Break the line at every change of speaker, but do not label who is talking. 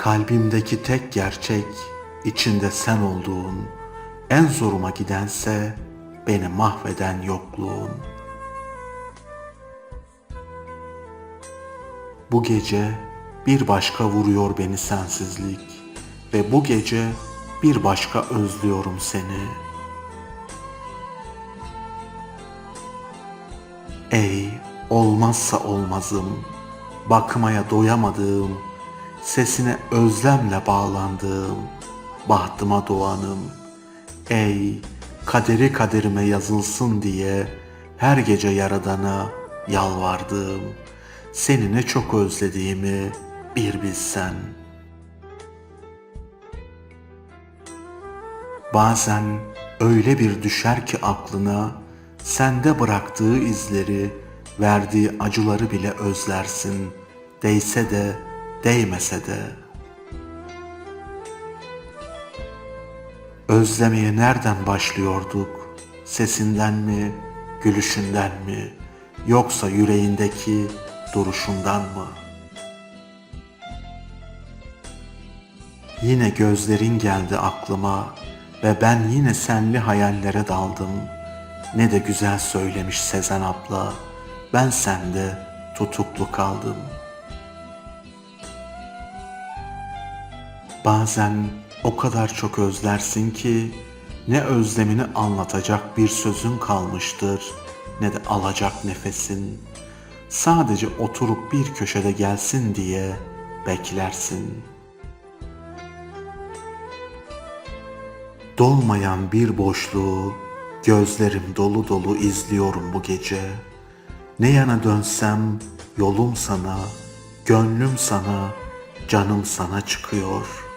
Kalbimdeki tek gerçek içinde sen olduğun, en zoruma gidense beni mahveden yokluğun. Bu gece bir başka vuruyor beni sensizlik ve bu gece bir başka özlüyorum seni. Ey olmazsa olmazım, bakmaya doyamadığım, sesine özlemle bağlandığım, bahtıma doğanım. Ey kaderi kaderime yazılsın diye her gece yaradana yalvardığım, seni ne çok özlediğimi bir bilsen. Bazen öyle bir düşer ki aklına, sende bıraktığı izleri, verdiği acıları bile özlersin. Değse de, değmese de. Özlemeye nereden başlıyorduk? Sesinden mi, gülüşünden mi, yoksa yüreğindeki duruşundan mı? Yine gözlerin geldi aklıma ve ben yine senli hayallere daldım. Ne de güzel söylemiş Sezen abla, ben sende tutuklu kaldım. Bazen o kadar çok özlersin ki ne özlemini anlatacak bir sözün kalmıştır ne de alacak nefesin. Sadece oturup bir köşede gelsin diye beklersin.'' Dolmayan bir boşluğu gözlerim dolu dolu izliyorum bu gece. Ne yana dönsem yolum sana, gönlüm sana, canım sana çıkıyor.